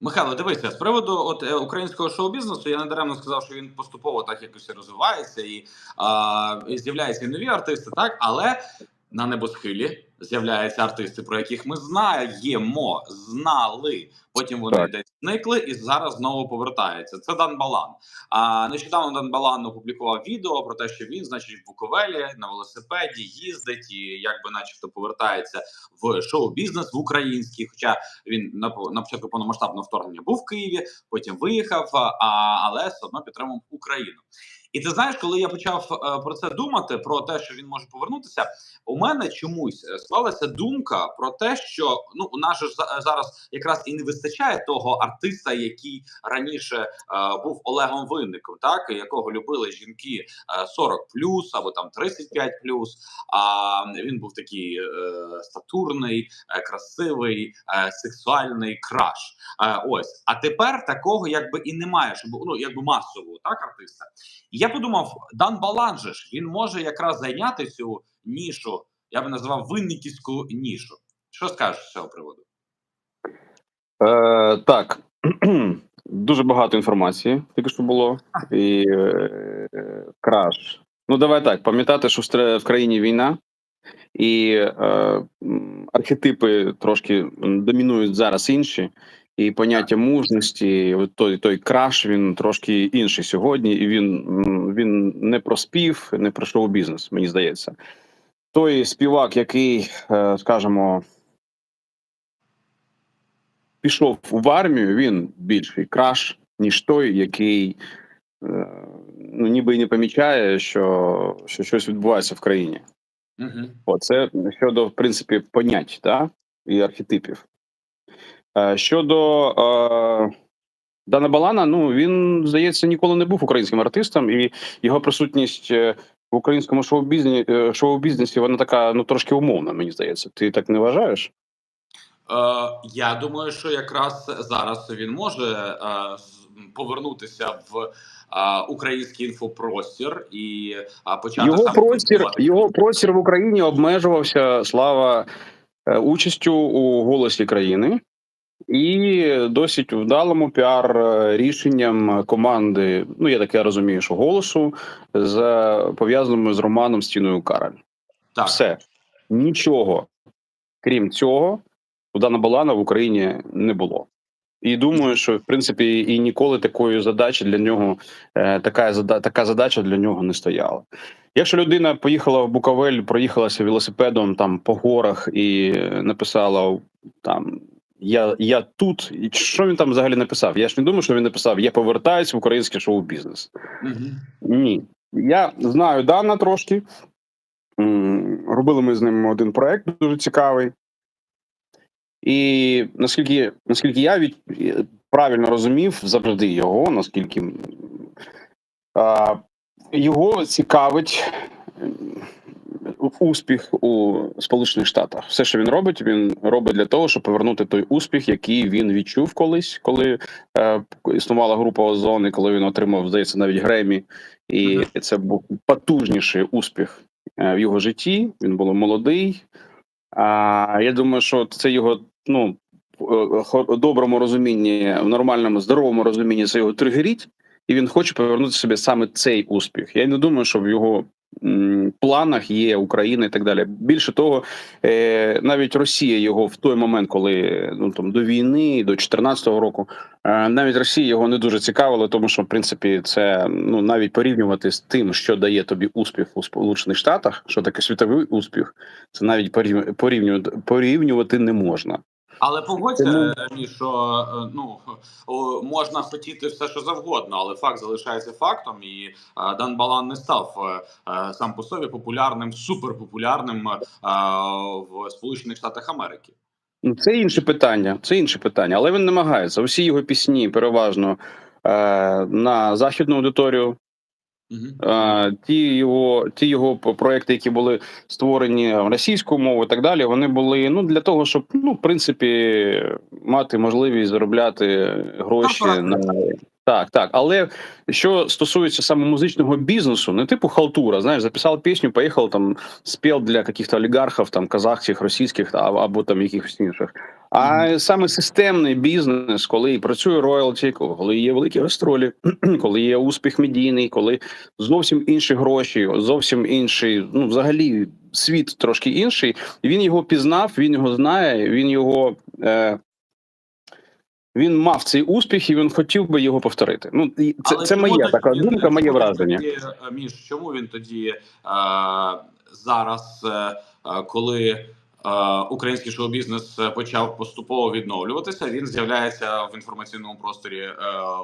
Михайло, дивися, з приводу от е, українського шоу-бізнесу, я недаремно сказав, що він поступово так якось розвивається і, і з'являються нові артисти, так? Але на небосхилі з'являються артисти, про яких ми знаємо, знали. Потім вони Так. десь зникли і зараз знову повертаються. Це Дан Балан. А нещодавно Дан Балан опублікував відео про те, що він, значить, в Буковелі на велосипеді їздить і якби, начебто, повертається в шоу-бізнес в український. Хоча він на на початку повномасштабного вторгнення був в Києві, потім виїхав, а, але все одно підтримував Україну. І ти знаєш, коли я почав е, про це думати, про те, що він може повернутися, у мене чомусь е, склалася думка про те, що ну у нас же ж зараз якраз і не вистачає того артиста, який раніше е, був Олегом Винником, так якого любили жінки е, 40 або там 35 А він був такий е, статурний, е, красивий, е, сексуальний краш. Е, ось, а тепер такого якби і немає, щоб ну якби масового так артиста. І я подумав, Дан Балан же ж він може якраз зайняти цю нішу, я би назвав винниківську нішу. Що скажеш з цього приводу? Е, так, дуже багато інформації тільки що було. І е, краш. Ну, давай так, пам'ятати, що в країні війна, і е, архетипи трошки домінують зараз інші. І поняття мужності, той той краш, він трошки інший сьогодні, і він, він не про спів, не про шоу-бізнес, мені здається. Той співак, який, е, скажімо, пішов в армію, він більший краш, ніж той, який е, ну, ніби і не помічає, що, що щось відбувається в країні. Угу. Оце щодо, в принципі, понять да? і архетипів. Е, Щодо е, Дана Балана, ну він, здається, ніколи не був українським артистом, і його присутність е, в українському шоу-бізнесі, е, шоу-бізнесі вона така ну трошки умовна, мені здається. Ти так не вважаєш? Е, я думаю, що якраз зараз він може е, повернутися в е, український інфопростір і почати Його сам простір, його простір в Україні обмежувався слава участю у голосі країни і досить вдалому піар е, рішенням команди. Ну я таке розумію, що голосу з пов'язаними з романом Стіною Кароль. Так. Все нічого крім цього, у Дана Балана в Україні не було. І думаю, що в принципі і ніколи такої задачі для нього е, така така задача для нього не стояла. Якщо людина поїхала в Буковель, проїхалася велосипедом там по горах і е, написала там. Я, я тут, і що він там взагалі написав? Я ж не думаю, що він написав Я повертаюсь в український шоу-бізнес. Мгм. Ні. Я знаю Дана трошки. Робили ми з ним один проект дуже цікавий. І наскільки, наскільки я від, правильно розумів завжди його, наскільки а, його цікавить успіх у Сполучених Штатах. Все, що він робить, він робить для того, щоб повернути той успіх, який він відчув колись, коли е, існувала група Озон, і коли він отримав, здається, навіть Гремі. І це був потужніший успіх е, в його житті. Він був молодий. А я думаю, що це його ну доброму розумінні, в нормальному, здоровому розумінні це його тригерить, і він хоче повернути собі саме цей успіх. Я не думаю, що в його планах є Україна і так далі. Більше того, е, навіть Росія його в той момент, коли ну там до війни, до 14 року, е, навіть Росія його не дуже цікавила, тому що в принципі це ну навіть порівнювати з тим, що дає тобі успіх у Сполучених Штатах, що таке світовий успіх, це навіть порівню- порівнювати порівнювати не можна. Але погодься, Мі, що е, ну можна хотіти все, що завгодно, але факт залишається фактом, і е, Дан Балан не став е, сам по собі популярним, суперпопулярним в Сполучених Штатах Америки. Ну, Це інше питання. Це інше питання, але він намагається. Усі його пісні переважно на західну аудиторію. Е, ті його, ті його проекти, які були створені російською мовою, і так далі, вони були ну для того, щоб ну в принципі мати можливість заробляти гроші на Так, так. Але що стосується саме музичного бізнесу, не типу халтура, знаєш, записав пісню, поїхав там, спів для каких-то олігархів, там казахських, російських або там якихось інших. А саме системний бізнес, коли працює роялті, коли є великі гастролі, коли є успіх медійний, коли зовсім інші гроші, зовсім інший, ну взагалі світ трошки інший. Він його пізнав, він його знає, він його. Е, він мав цей успіх і він хотів би його повторити. Ну це, Але це моя тоді така він- думка, моє враження. Тоді, е, чому він тоді е, зараз, е, е, коли е, український шоу-бізнес почав поступово відновлюватися, він з'являється в інформаційному просторі е,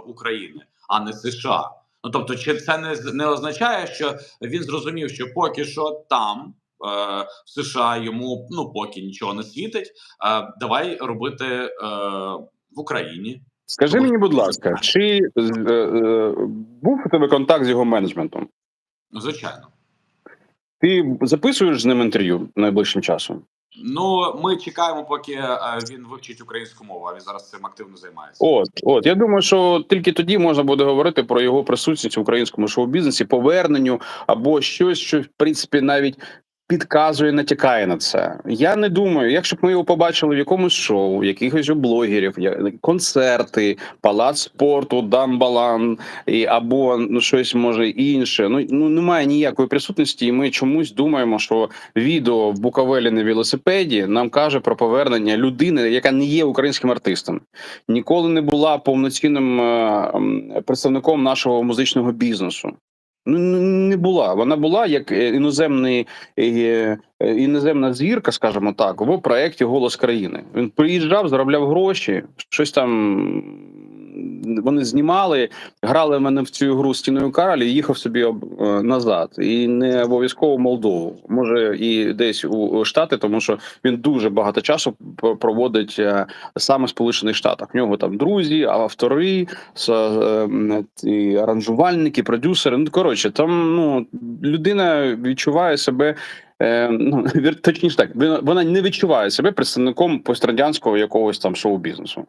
України, а не США. Ну тобто, чи це не, не означає, що він зрозумів, що поки що там. е, В США йому ну поки нічого не світить. Давай робити в Україні. Скажи мені, будь ласка, чи е, е, був у тебе контакт з його менеджментом? Ну, звичайно. Ти записуєш з ним інтерв'ю найближчим часом? Ну, ми чекаємо, поки е, він вивчить українську мову, а він зараз цим активно займається. От, от я думаю, що тільки тоді можна буде говорити про його присутність в українському шоу-бізнесі, поверненню або щось, що в принципі навіть підказує, натякає на це. Я не думаю, якщо б ми його побачили в якомусь шоу, якихось блогерів, концерти, палац спорту, дамбалан і або ну щось може інше. Ну ну немає ніякої присутності, і ми чомусь думаємо, що відео в Буковелі на велосипеді нам каже про повернення людини, яка не є українським артистом ніколи не була повноцінним е, представником нашого музичного бізнесу. Ну не була. Вона була як е, іноземний е, е, іноземна зірка, скажімо так, в проєкті Голос країни. Він приїжджав, заробляв гроші, щось там. Вони знімали, грали в мене в цю гру стіною Каралі, і їхав собі об- е, назад. І не обов'язково Молдову. Може, і десь у Штати, тому що він дуже багато часу проводить е, саме в Сполучених Штатах. В нього там друзі, автори, е, ці аранжувальники, продюсери. Ну коротше, там ну людина відчуває себе. Ну точніше так, вона не відчуває себе представником пострадянського якогось там шоу-бізнесу.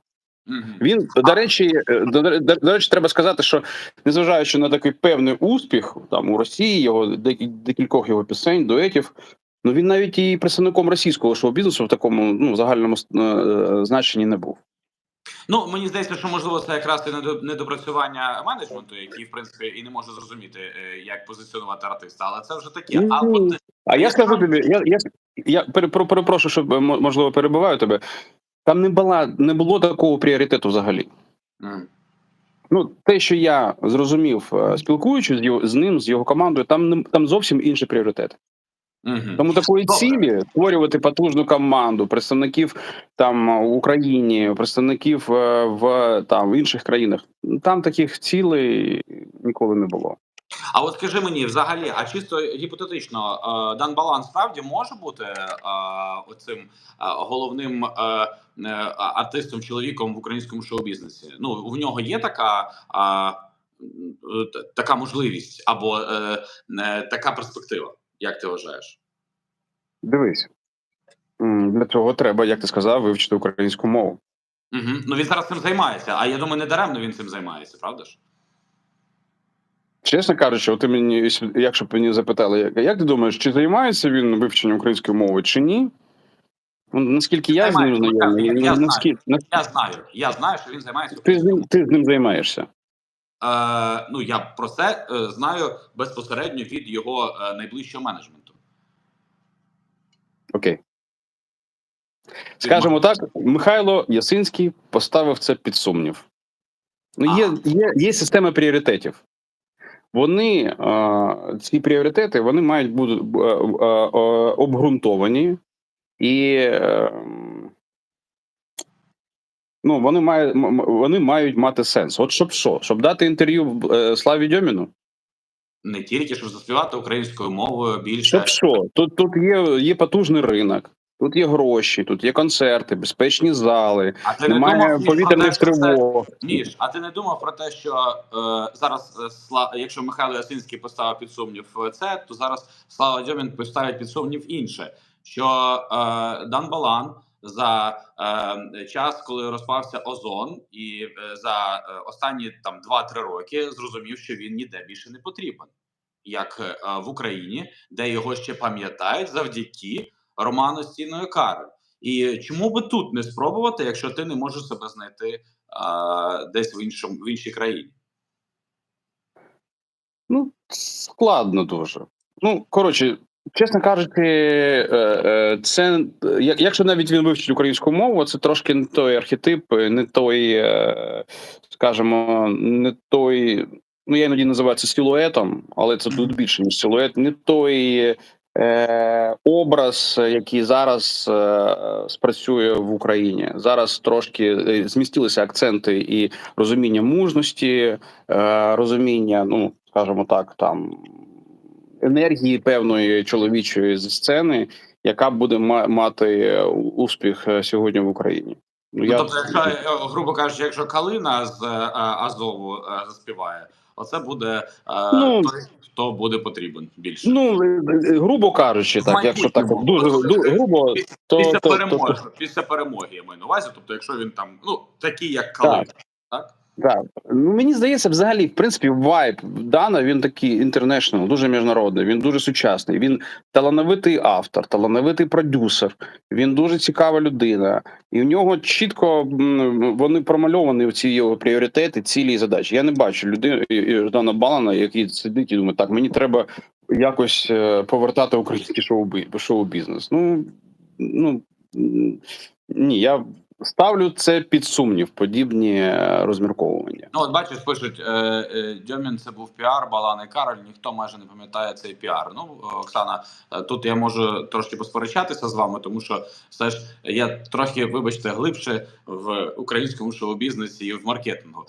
Він до речі, е, до, до, до речі, треба сказати, що незважаючи на такий певний успіх там у Росії, його декількох його пісень, дуетів. Ну він навіть і представником російського шоу-бізнесу в такому ну загальному е, значенні не був. Ну мені здається, що можливо це якраз і недо- недопрацювання менеджменту, який в принципі і не може зрозуміти, е, як позиціонувати артиста, але це вже таке. А Ні. от А я скажу тобі, я, я, я пере- перепрошую, що можливо перебиваю тебе. Там не була не було такого пріоритету взагалі. М. Ну, те, що я зрозумів, е, спілкуючись з його з ним, з його командою, там там зовсім інші пріоритети. Мгм. Тому такої Добре. цілі створювати потужну команду представників там в Україні, представників е, в там в інших країнах. Там таких цілей ніколи не було. А от скажи мені, взагалі, а чисто гіпотетично, е, Дан Балан справді може бути е, оцим е, головним артистом, чоловіком в українському шоу-бізнесі? Ну в нього є така. Така можливість або така перспектива, як ти вважаєш? Дивись, для цього треба, як ти сказав, вивчити українську мову. Угу. Ну він зараз цим займається, а я думаю, не даремно він цим займається, правда ж? Чесно кажучи, от ти мені, якщо б мені запитали, як, ти думаєш, чи займається він вивченням української мови, чи ні? Ну, Наскільки я з ним знайомий, я- я знаю. наскільки, наскільки Я знаю, я знаю, що він займається. ти, з ним, ти з ним займаєшся? Е, ну я про це е, знаю безпосередньо від його е, найближчого менеджменту. Окей. Скажемо так, Михайло Ясинський поставив це під сумнів. Ну, є, є, є система пріоритетів. Вони, ці пріоритети, вони мають бути е, е, е, обґрунтовані і е, ну, вони, мають, вони мають мати сенс. От щоб що? Щоб дати інтерв'ю Славі Дьоміну? Не тільки щоб заспівати українською мовою більше. Щоб що? Тут, тут є, є потужний ринок, тут є гроші, тут є концерти, безпечні зали, А ти не немає думав повітряних те, що це- тривог. Міш, а ти не думав про те, що е, зараз е, якщо Михайло Ясинський поставив під сумнів е, це, то зараз Слава Дьомін поставить під сумнів інше, що е, Дан Балан за е, час, коли розпався озон, і е, за е, останні там 2-3 роки зрозумів, що він ніде більше не потрібен, як е, в Україні, де його ще пам'ятають завдяки Роману Стіною Карель. І чому би тут не спробувати, якщо ти не можеш себе знайти е, десь в іншому в іншій країні? Ну, складно дуже. Ну, коротше, чесно кажучи, е, е, це якщо навіть він вивчить українську мову, це трошки не той архетип, не той, е, скажімо, не той. Ну, я іноді називаю це силуетом, але це тут більше, ніж силует, не той е, образ, який зараз е, спрацює в Україні. Зараз трошки е, змістилися акценти і розуміння мужності, е, розуміння, ну скажімо так, там енергії певної чоловічої сцени, яка буде мати успіх е, сьогодні в Україні. Ну, я тобто, якщо, е, грубо кажучи, якщо Калина з е, Азову е, заспіває, оце буде е, Ну, той, хто буде потрібен більше. Ну, грубо кажучи, так так, якщо так дуже, дуже грубо, Після- то, після то, перемоги, то, то, після перемоги я маю на увазі. Тобто, якщо він там, ну такий, як Калин, так? Так, ну мені здається, взагалі, в принципі, вайб Дана він такий інтернешнл, дуже міжнародний. Він дуже сучасний. Він талановитий автор, талановитий продюсер. Він дуже цікава людина, і в нього чітко вони промальовані в ці його пріоритети, цілі і задачі. Я не бачу і Ждана Балана, який сидить і думає, так мені треба якось е, повертати український шоу шоу-бізнес. Ну ну ні, я ставлю це під сумнів, подібні е, розмірковування. Ну, от бачиш, пишуть е, е, Дьомін це був піар, Балан і Кароль. Ніхто майже не пам'ятає цей піар. Ну, Оксана, тут я можу трошки посперечатися з вами, тому що все ж я трохи, вибачте, глибше в українському шоу-бізнесі і в маркетингу.